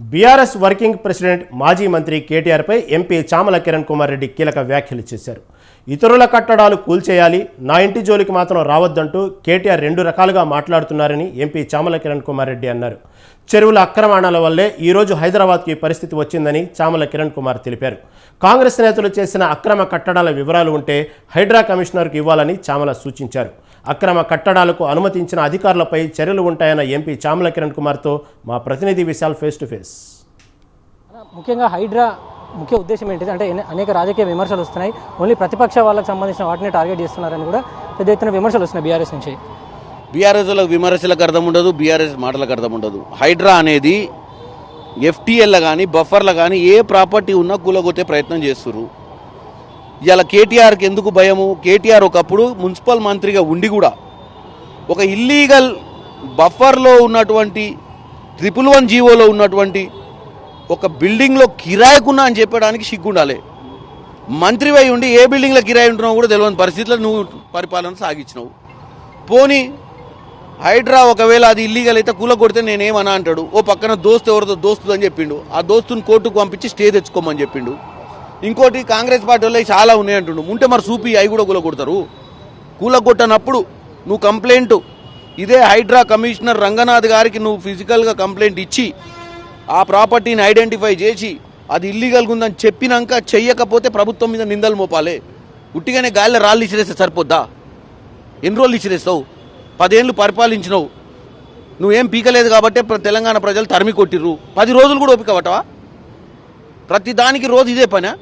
BRS working president మాజీ మంత్రి కేటీఆర్పై ఎంపీ చామల కిరణ్ కుమార్ రెడ్డి కీలక వ్యాఖ్యలు చేశారు. ఇతరుల కట్టడాలు కూల్చేయాలి నా ఇంటి జోలికి మాత్రం రావద్దంటూ కేటీఆర్ రెండు రకాలుగా మాట్లాడుతున్నారని ఎంపీ చామల కిరణ్ కుమార్ రెడ్డి అన్నారు. చెరువుల అక్రమాణాల వల్లే ఈరోజు హైదరాబాద్కి ఈ పరిస్థితి వచ్చిందని చామల కిరణ్ కుమార్ తెలిపారు. కాంగ్రెస్ నేతలు చేసిన అక్రమ కట్టడాల వివరాలు ఉంటే హైడ్రా కమిషనర్కు ఇవ్వాలని చామల సూచించారు. అక్రమ కట్టడాలకు అనుమతించిన అధికారులపై చర్యలు ఉంటాయన్న ఎంపీ చామల కిరణ్ కుమార్తో మా ప్రతినిధి విశాల్ ఫేస్ టు ఫేస్. ముఖ్యంగా హైడ్రా ముఖ్య ఉద్దేశం ఏంటిది అంటే అనేక రాజకీయ విమర్శలు వస్తున్నాయి. ఓన్లీ ప్రతిపక్ష వాళ్ళకి సంబంధించిన వాటిని టార్గెట్ చేస్తున్నారని కూడా పెద్ద ఎత్తున విమర్శలు వస్తున్నాయి బీఆర్ఎస్ నుంచి. బీఆర్ఎస్లకు విమర్శలకు అర్థం ఉండదు బీఆర్ఎస్ మాటలకు అర్థం ఉండదు. హైడ్రా అనేది ఎఫ్టీఎల్ కానీ బఫర్ల కానీ ఏ ప్రాపర్టీ ఉన్నా కూలగొట్టే ప్రయత్నం చేస్తున్నారు ఇవాళ కేటీఆర్కి ఎందుకు భయము? కేటీఆర్ ఒకప్పుడు మున్సిపల్ మంత్రిగా ఉండి కూడా ఒక ఇల్లీగల్ బఫర్లో ఉన్నటువంటి ట్రిపుల్ వన్ జీవోలో ఉన్నటువంటి ఒక బిల్డింగ్లో కిరాయకున్నా అని చెప్పడానికి సిగ్గుండాలి. మంత్రివై ఉండి ఏ బిల్డింగ్లో కిరాయి ఉంటున్నావు కూడా తెలియని పరిస్థితుల్లో నువ్వు పరిపాలన సాగించినావు. పోనీ హైడ్రా ఒకవేళ అది ఇల్లీగల్ అయితే కూల కొడితే నేనేమన్నా అంటాడు? ఓ పక్కన దోస్తు ఎవరితో దోస్తు అని చెప్పిండు. ఆ దోస్తుని కోర్టుకు పంపించి స్టే తెచ్చుకోమని చెప్పిండు. ఇంకోటి కాంగ్రెస్ పార్టీ చాలా ఉన్నాయి అంటుండు. ఉంటే మరి చూపి అవి కూడా కూల కొడతారు కూల కొట్టనప్పుడు నువ్వు కంప్లైంట్ ఇదే హైడ్రా కమిషనర్ రంగనాథ్ గారికి నువ్వు ఫిజికల్గా కంప్లైంట్ ఇచ్చి ఆ ప్రాపర్టీని ఐడెంటిఫై చేసి అది ఇల్లీగల్గా ఉందని చెప్పినాక చెయ్యకపోతే ప్రభుత్వం మీద నిందలు మోపాలే. ఉట్టిగానే గాలిలో రాళ్ళు ఇచ్చిరేస్తే సరిపోద్దా? ఎన్ని రోజులు ఇచ్చిరేస్తావు పదేళ్ళు పరిపాలించినవు. నువ్వేం పీకలేదు కాబట్టి తెలంగాణ ప్రజలు తరిమి కొట్టిర్రు. పది రోజులు కూడా ఓపిక పట్టవా? ప్రతి దానికి రోజు ఇదే పనా?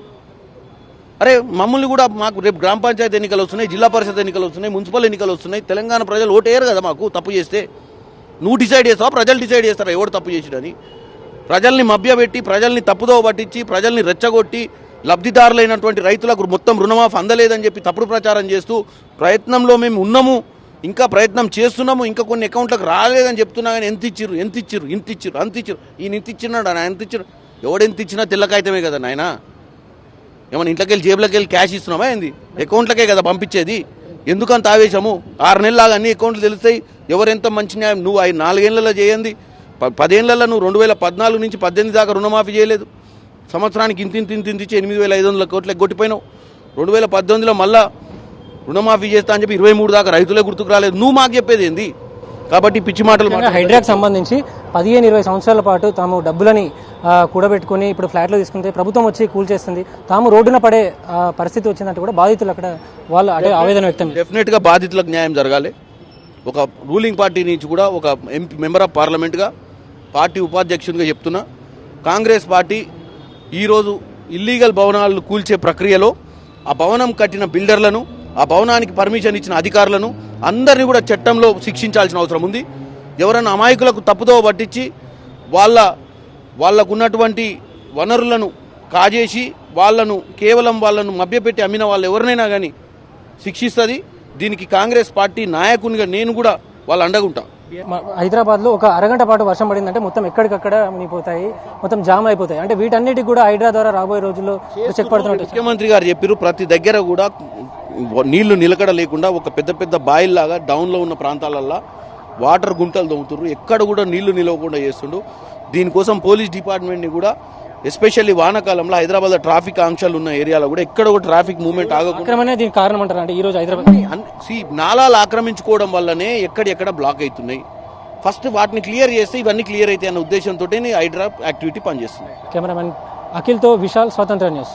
అరే మమ్మల్ని కూడా మాకు రేపు గ్రామ పంచాయతీ ఎన్నికలు వస్తున్నాయి జిల్లా పరిషత్ ఎన్నికలు వస్తున్నాయి మున్సిపల్ ఎన్నికలు వస్తున్నాయి తెలంగాణ ప్రజలు ఓటేయరు కదా మాకు తప్పు చేస్తే. నువ్వు డిసైడ్ చేస్తావా? ప్రజలు డిసైడ్ చేస్తారా? ఎవడు తప్పు చేసిడని? ప్రజల్ని మభ్యపెట్టి ప్రజల్ని తప్పుదోవ పట్టించి ప్రజల్ని రెచ్చగొట్టి లబ్ధిదారులైనటువంటి రైతులకు మొత్తం రుణమాఫ్ అందలేదని చెప్పి తప్పుడు ప్రచారం చేస్తూ ప్రయత్నంలో మేము ఉన్నాము ఇంకా ప్రయత్నం చేస్తున్నాము ఇంకా కొన్ని అకౌంట్లకు రాలేదని చెప్తున్నా కానీ ఎంత ఇచ్చిర్రు? ఎంత ఇచ్చిర్రు? ఇంత ఇచ్చిర్రు? అంత ఇచ్చిర్రు? ఈయన ఇంత ఇచ్చినాడు? ఆయన ఎంత ఇచ్చిర్రు? ఎవడు ఇచ్చినా తెల్లకాయితమే కదా నాయనా. ఏమన్నా ఇంట్లోకి వెళ్ళి జేబులోకి వెళ్ళి క్యాష్ ఇస్తున్నామా ఏంది? అకౌంట్లకే కదా పంపించేది. ఎందుకంత ఆవేశము? ఆరు నెలలాగా అన్ని అకౌంట్లు తెలుస్తాయి. ఎవరెంత మంచి న్యాయం? నువ్వు ఐదు నాలుగేళ్ళలో చేయండి. పదేళ్ళలో నువ్వు రెండు వేల పద్నాలుగు నుంచి పద్దెనిమిది దాకా రుణమాఫీ చేయలేదు. సంవత్సరానికి ఇంత ఇంత ఇంత ఇచ్చి ఎనిమిది వేల ఐదు వందల కోట్లకి కొట్టిపోయినావు. రెండు వేల పద్దెనిమిదిలో మళ్ళా రుణమాఫీ చేస్తా అని చెప్పి ఇరవై మూడు దాకా రైతులే గుర్తుకు రాలేదు. నువ్వు మాకు చెప్పేది ఏంది? కాబట్టి పిచ్చి మాటలు. హైడ్రాకి సంబంధించి పదిహేను ఇరవై సంవత్సరాల పాటు తాము డబ్బులని కూడబెట్టుకుని ఇప్పుడు ఫ్లాట్లో తీసుకుంటే ప్రభుత్వం వచ్చి కూల్చేస్తుంది తాము రోడ్డున పడే పరిస్థితి వచ్చిందంటే కూడా బాధితులు అక్కడ వాళ్ళు అదే ఆవేదన వ్యక్తం. డెఫినెట్గా బాధితులకు న్యాయం జరగాలి. ఒక రూలింగ్ పార్టీ నుంచి కూడా ఒక ఎంపీ మెంబర్ ఆఫ్ పార్లమెంట్గా పార్టీ ఉపాధ్యక్షునిగా చెప్తున్నా. కాంగ్రెస్ పార్టీ ఈరోజు ఇల్లీగల్ భవనాలను కూల్చే ప్రక్రియలో ఆ భవనం కట్టిన బిల్డర్లను ఆ భవనానికి పర్మిషన్ ఇచ్చిన అధికారులను అందరినీ కూడా చట్టంలో శిక్షించాల్సిన అవసరం ఉంది. ఎవరైనా అమాయకులకు తప్పుదోవ పట్టించి వాళ్ళ వాళ్ళకు ఉన్నటువంటి వనరులను కాజేసి వాళ్ళను కేవలం వాళ్ళను మభ్యపెట్టి అమ్మిన వాళ్ళు ఎవరినైనా కానీ శిక్షిస్తుంది. దీనికి కాంగ్రెస్ పార్టీ నాయకునిగా నేను కూడా వాళ్ళు అండగుంటా. హైదరాబాద్లో ఒక అరగంట పాటు వర్షం పడిందంటే మొత్తం ఎక్కడికక్కడ మునిగిపోతాయి మొత్తం జామ్ అయిపోతాయి. అంటే వీటన్నిటికి కూడా హైడ్రా ద్వారా రాబోయే రోజుల్లో చెక్ పడుతున్నట్టు ముఖ్యమంత్రి గారు చెప్పారు ప్రతి దగ్గర కూడా నీళ్ళు నిలకడ లేకుండా ఒక పెద్ద పెద్ద బాయిల్లాగా డౌన్లో ఉన్న ప్రాంతాలల్లో వాటర్ గుంటలు దొంగతున్నారు ఎక్కడ కూడా నీళ్ళు నిలవకుండా చేస్తుండు. దీనికోసం పోలీస్ డిపార్ట్మెంట్ని కూడా ఎస్పెషల్లీ వానాకాలంలో హైదరాబాద్ ట్రాఫిక్ ఆంక్షలు ఉన్న ఏరియాలో కూడా ఎక్కడ కూడా ట్రాఫిక్ మూవ్మెంట్ ఆగకుండా దీనికి కారణం అంటారు అంటే ఈ రోజు హైదరాబాద్ see, నాలాలు ఆక్రమించుకోవడం వల్లనే ఎక్కడెక్కడ బ్లాక్ అవుతున్నాయి. ఫస్ట్ వాటిని క్లియర్ చేస్తే ఇవన్నీ క్లియర్ అవుతాయి అన్న ఉద్దేశంతో హైడ్రా యాక్టివిటీ పనిచేస్తుంది. కెమెరామెన్ అఖిల్తో విశాల్ స్వతంత్ర న్యూస్.